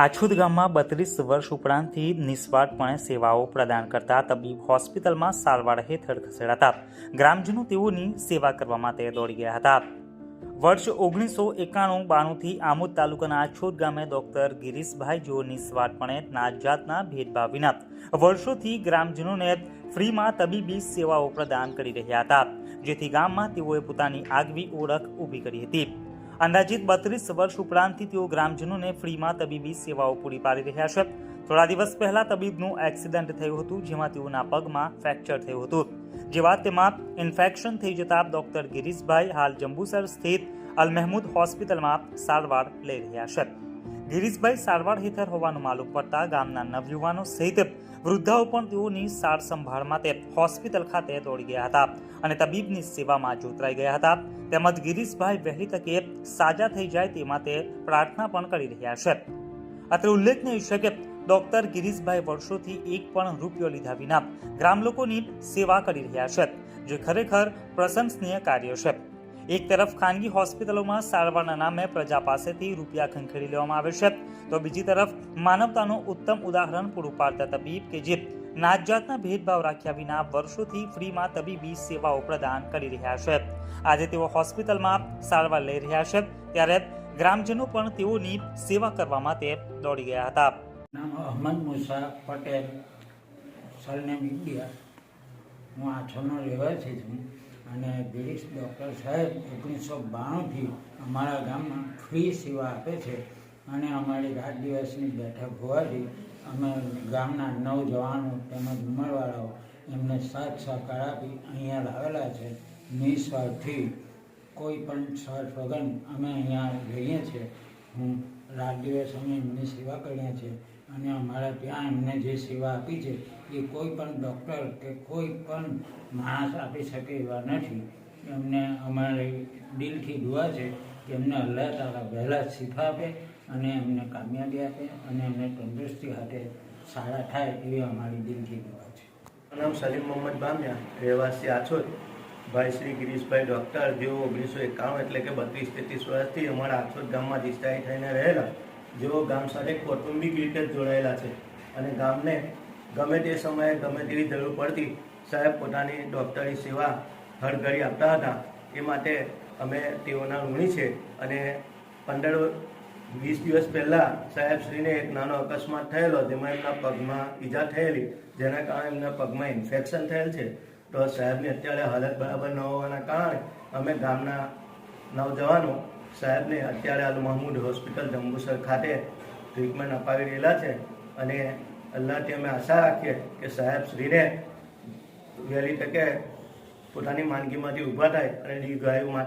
આછુદ ગામમાં બત્રીસ વર્ષ ઉપરાંતથી નિસ્વાર્થપણે સેવાઓ પ્રદાન કરતા તબીબ હોસ્પિટલમાં સારવાર હેઠળ ખસેડાતા. ગ્રામજનો તેઓની સેવા કરવા માટે દોડી ગયા હતા. વર્ષ ઓગણીસો એકાણું બાણુંથી આમોદ તાલુકાના આછોદ ગામે ડોક્ટર ગિરીશભાઈ જેઓ નિસ્વાર્થપણે નાત જાતના ભેદભાવ વિના વર્ષોથી ગ્રામજનોને ફ્રીમાં તબીબી સેવાઓ પ્રદાન કરી રહ્યા હતા. જેથી ગામમાં તેઓએ પોતાની આગવી ઓળખ ઊભી કરી હતી. અંદાજિત બત્રીસ વર્ષ ઉપરાંતથી તેઓ ગ્રામજનોને ફ્રીમાં તબીબી સેવાઓ પૂરી પાડી રહ્યા છે. થોડા દિવસ પહેલા તબીબનું એક્સિડન્ટ થયું હતું, જેમાં તેઓના પગમાં ફ્રેક્ચર થયું હતું. જેવા તેમાં ઇન્ફેક્શન થઈ જતા ડોક્ટર ગિરીશભાઈ હાલ જંબુસર સ્થિત અલ મહેમૂદ હોસ્પિટલમાં સારવાર લઈ રહ્યા છે. ગિરીશભાઈ સારવાર હેઠળ હોવાનું માલુમ પડતા ગામના નવયુવાનો સહિત વૃદ્ધાઓ પણ તેઓની સાર સંભાળ માટે હોસ્પિટલ ખાતે દોડી ગયા હતા અને તબીબની સેવામાં જોતરાઈ ગયા હતા. તેમજ ગિરીશભાઈ વહેલી તકે સાજા થઈ જાય તે માટે પ્રાર્થના પણ કરી રહ્યા છે. અત્રે ઉલ્લેખનીય છે કે ડોક્ટર ગિરીશભાઈ વર્ષોથી એક પણ રૂપિયો લીધા વિના ગ્રામ લોકોની સેવા કરી રહ્યા છે, જે ખરેખર પ્રશંસનીય કાર્ય છે. એક તરફ ખાનગી હોસ્પિટલોમાં સારવારના નામે પ્રજા પાસેથી રૂપિયા ખંખેરી લેવામાં આવે છે. તો બીજી તરફ માનવતાનું ઉત્તમ ઉદાહરણ પૂરું પાડતા તબીબ કે જે નાતજાતના ભેદભાવ રાખ્યા વિના વર્ષોથી ફ્રીમાં તબીબી સેવાઓ પ્રદાન કરી રહ્યા છે. આજે તેઓ હોસ્પિટલમાં સારવાર લઈ રહ્યા છે. ત્યારે ગ્રામજનો પણ તેઓની સેવા કરવા માટે દોડી ગયા હતા. નામ અહમદ મુસા પટેલ, સરનેમ ઇન્ડિયા. હું આછોનો રહેવાસી છું. અને ગિરીશ ડૉક્ટર સાહેબ ઓગણીસો બાણુંથી અમારા ગામમાં ફ્રી સેવા આપે છે અને અમારી રાત દિવસની બેઠક હોવાથી અમે ગામના નવજવાનો તેમજ ઉંમરવાળાઓ એમને સાથ સહકાર આપી અહીંયા લાવેલા છે. નિસ્વાર્થથી કોઈ પણ સ્વાર્થ વગર અમે અહીંયા રહીએ છીએ. હું રાત દિવસ અમે એમની સેવા કર્યા છે અને અમારા ત્યાં એમને જે સેવા આપી છે, એ કોઈ પણ ડૉક્ટર કે કોઈ પણ માણસ આપી શકે એવા નથી. એમને અમારે દિલથી દુઆ છે કે એમને અલ્લાહ તારા વહેલા શીફા આપે અને એમને કામયાબી આપે અને એમને તંદુરસ્તી હાથે સારા થાય એવી અમારી દિલથી દુઆ છે. નામ સલીમ મોહમ્મદ બામિયા, રહેવાસી આછોદ. ભાઈ શ્રી ગિરીશભાઈ ડૉક્ટર જેઓ ઓગણીસો એકાણું એટલે કે બત્રીસ તેત્રીસ વર્ષથી અમારા આખોદ ગામમાં ડિસ્ચાર્જ થઈને રહેલા, જેઓ ગામ સાથે કૌટુંબિક રીતે જોડાયેલા છે. અને ગામને ગમે તે સમયે ગમે તેવી જરૂર પડતી, સાહેબ પોતાની ડૉક્ટરની સેવા હરઘડી આપતા હતા. એ માટે અમે તેઓના ઋણી છે. અને પંદર વીસ દિવસ પહેલાં સાહેબશ્રીને એક નાનો અકસ્માત થયેલો, જેમાં એમના પગમાં ઈજા થયેલી, જેના કારણે એમના પગમાં ઇન્ફેક્શન થયેલ છે. તો સાહેબની અત્યારે હાલત બરાબર ન હોવાના કારણે અમે ગામના નવજવાનો સાહેબને અત્યારે હાલ મહમૂદ હોસ્પિટલ જંબુસર ખાતે ટ્રીટમેન્ટ અપાવી રહેલા છે અને અલ્લાહથી અમે આશા રાખીએ કે સાહેબ શ્રીને વહેલી તકે પોતાની માંદગીમાંથી ઊભા થાય અને દીર્ઘાયુ માટે